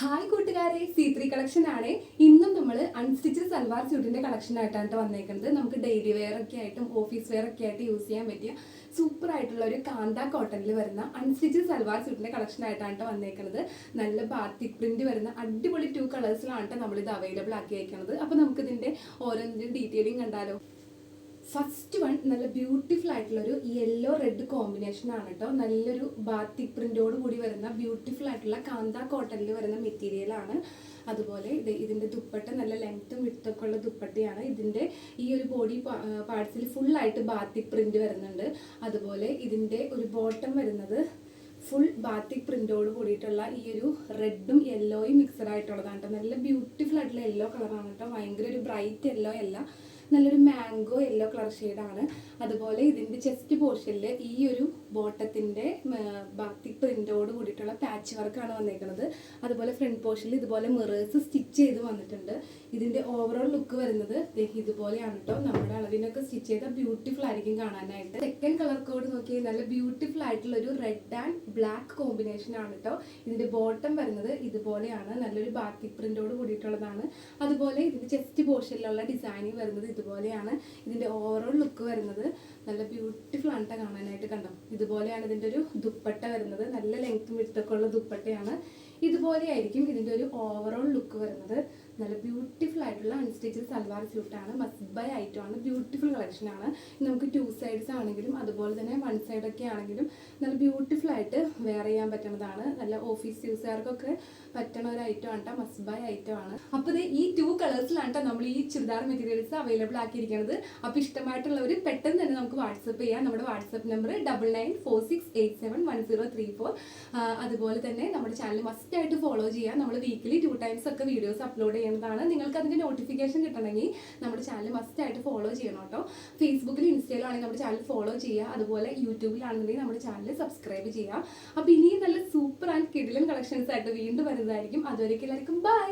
Hi കൂട്ടുകാരെ. C three collection ആണ്. ഇന്നും നമ്മൾ അൺസ്റ്റിച്ച് സൽവാർ സ്യൂട്ടിന്റെ കളക്ഷൻ ആയിട്ടാണ് വന്നേക്കുന്നത്. നമുക്ക് ഡെയിലി വെയർ ഒക്കെ ആയിട്ടും ഓഫീസ് വെയർ ഒക്കെ ആയിട്ട് യൂസ് ചെയ്യാൻ പറ്റിയ സൂപ്പർ ആയിട്ടുള്ള ഒരു കാന്ത കോട്ടണിൽ വരുന്ന അൺസ്റ്റിച്ച് സൽവാർ സ്യൂട്ടിന്റെ കളക്ഷൻ ആയിട്ടാണ് വന്നേക്കുന്നത്. നല്ല ബാത്തിക് പ്രിന്റ് വരുന്ന അടിപൊളി ടു കളേഴ്സിലാണ് നമ്മൾ ഇത് അവൈലബിൾ ആക്കി വയ്ക്കുന്നത് അപ്പൊ നമുക്ക് ഇതിന്റെ ഓരോന്നിന്റെ ഡീറ്റെയിലിംഗ് കണ്ടാലോ? ഫസ്റ്റ് വൺ നല്ല ബ്യൂട്ടിഫുൾ ആയിട്ടുള്ള ഒരു യെല്ലോ റെഡ് കോമ്പിനേഷൻ ആണ് കേട്ടോ നല്ലൊരു ബാത്തിക് പ്രിന്റോട് കൂടി വരുന്ന ബ്യൂട്ടിഫുൾ ആയിട്ടുള്ള കാന്ത കോട്ടണിൽ വരുന്ന മെറ്റീരിയൽ ആണ്. അതുപോലെ ഇത് ഇതിന്റെ ദുപ്പട്ട നല്ല ലെങ്ത്തും വിട്ടൊക്കെ ഉള്ള ദുപ്പട്ടയാണ്. ഇതിന്റെ ഈ ഒരു ബോഡി പാർട്സിൽ ഫുൾ ആയിട്ട് ബാത്തിക് പ്രിന്റ് വരുന്നുണ്ട്. അതുപോലെ ഇതിന്റെ ഒരു ബോട്ടം വരുന്നത് ഫുൾ ബാത്തിക് പ്രിന്റോട് കൂടിയിട്ടുള്ള ഈ ഒരു റെഡും യെല്ലോയും മിക്സഡ് ആയിട്ടുള്ളതാണ് കേട്ടോ നല്ല ബ്യൂട്ടിഫുൾ ആയിട്ടുള്ള യെല്ലോ കളറാണ് കേട്ടോ ഭയങ്കര ഒരു ബ്രൈറ്റ് യെല്ലോ അല്ല. നല്ലൊരു മാംഗോ യെല്ലോ കളർ ഷെയ്ഡാണ് അതുപോലെ ഇതിന്റെ ചെസ്റ്റ് പോർഷനിൽ ഈ ഒരു ബോട്ടത്തിന്റെ ബാത്തി പ്രിന്റോട് കൂടിയിട്ടുള്ള പാച്ച് വർക്കാണ് വന്നേക്കുന്നത് അതുപോലെ ഫ്രണ്ട് പോർഷനിൽ ഇതുപോലെ മിറേഴ്സ് സ്റ്റിച്ച് ചെയ്ത് വന്നിട്ടുണ്ട്. ഇതിന്റെ ഓവറോൾ ലുക്ക് വരുന്നത് ഇതുപോലെയാണ് കേട്ടോ നമ്മുടെ അളവിനൊക്കെ സ്റ്റിച്ച് ചെയ്താൽ ബ്യൂട്ടിഫുൾ ആയിരിക്കും കാണാനായിട്ട്. സെക്കൻഡ് കളർ കോഡ് നോക്കി നല്ല ബ്യൂട്ടിഫുൾ ആയിട്ടുള്ള ഒരു റെഡ് ആൻഡ് ബ്ലാക്ക് കോമ്പിനേഷൻ ആണ് കേട്ടോ ഇതിന്റെ ബോട്ടം വരുന്നത് ഇതുപോലെയാണ്. നല്ലൊരു ബാത്തി പ്രിന്റോട് കൂടിയിട്ടുള്ളതാണ്. അതുപോലെ ഇതിന്റെ ചെസ്റ്റ് പോർഷനിലുള്ള ഡിസൈനിങ് വരുന്നത് ഇതുപോലെയാണ് ഇതിന്റെ ഓവറോൾ ലുക്ക് വരുന്നത്. നല്ല ബ്യൂട്ടിഫുൾ ആണ് ട്ടോ കാണാനായിട്ട് കണ്ടോ? ഇതുപോലെയാണ് ഇതിന്റെ ഒരു ദുപ്പട്ട വരുന്നത്. നല്ല ലെങ്ത്തും വിട്ടൊക്കെ ഉള്ള ദുപ്പട്ടയാണ്. ഇതുപോലെയായിരിക്കും ഇതിന്റെ ഒരു ഓവറോൾ ലുക്ക് വരുന്നത്. നല്ല ബ്യൂട്ടിഫുൾ ആയിട്ടുള്ള അൺസ്റ്റിച്ചഡ് സൽവാർ സ്യൂട്ടാണ് മസ്റ്റ് ബൈ ഐറ്റം ആണ്. ബ്യൂട്ടിഫുൾ കളക്ഷനാണ് നമുക്ക് ടു സൈഡ്സ് ആണെങ്കിലും അതുപോലെ തന്നെ വൺ സൈഡ് ഒക്കെ ആണെങ്കിലും നല്ല ബ്യൂട്ടിഫുൾ ആയിട്ട് വെയർ ചെയ്യാൻ പറ്റുന്നതാണ്. നല്ല ഓഫീസ് യൂസുകാർക്കൊക്കെ പറ്റണ ഒരു ഐറ്റം ആണ് മസ്റ്റ് ബൈ ഐറ്റം ആണ്. അപ്പോൾ ഈ ടു കളേഴ്സിലാണ് നമ്മൾ ഈ ചുരിദാർ മെറ്റീരിയൽസ് അവൈലബിൾ ആക്കിയിരിക്കുന്നത് അപ്പോൾ ഇഷ്ടമായിട്ടുള്ളവർ പെട്ടെന്ന് തന്നെ നമുക്ക് വാട്സപ്പ് ചെയ്യാം. നമ്മുടെ WhatsApp number double nine four six eight seven one zero three four അതുപോലെ തന്നെ നമ്മുടെ ചാനൽ മസ്റ്റ് ആയിട്ട് ഫോളോ ചെയ്യാം. നമ്മൾ വീക്കിലി ടു ടൈംസ് ഒക്കെ വീഡിയോസ് അപ്ലോഡ് ചെയ്യുന്നതാണ്. നിങ്ങൾക്ക് അതിന്റെ നോട്ടിഫിക്കേഷൻ കിട്ടണമെങ്കിൽ നമ്മുടെ ചാനൽ മസ്റ്റ് ആയിട്ട് ഫോളോ ചെയ്യണം കേട്ടോ ഫേസ്ബുക്കിൽ ഇൻസ്റ്റയിലാണെങ്കിൽ നമ്മുടെ ചാനൽ ഫോളോ ചെയ്യുക. അതുപോലെ യൂട്യൂബിലാണെന്നുണ്ടെങ്കിൽ നമ്മുടെ ചാനൽ സബ്സ്ക്രൈബ് ചെയ്യുക. അപ്പോൾ ഇനിയും നല്ല സൂപ്പർ ആൻഡ് കിഡിലും കളക്ഷൻസ് ആയിട്ട് വീണ്ടും വരുന്നതായിരിക്കും. അതുവരേക്കും എല്ലാവർക്കും ബൈ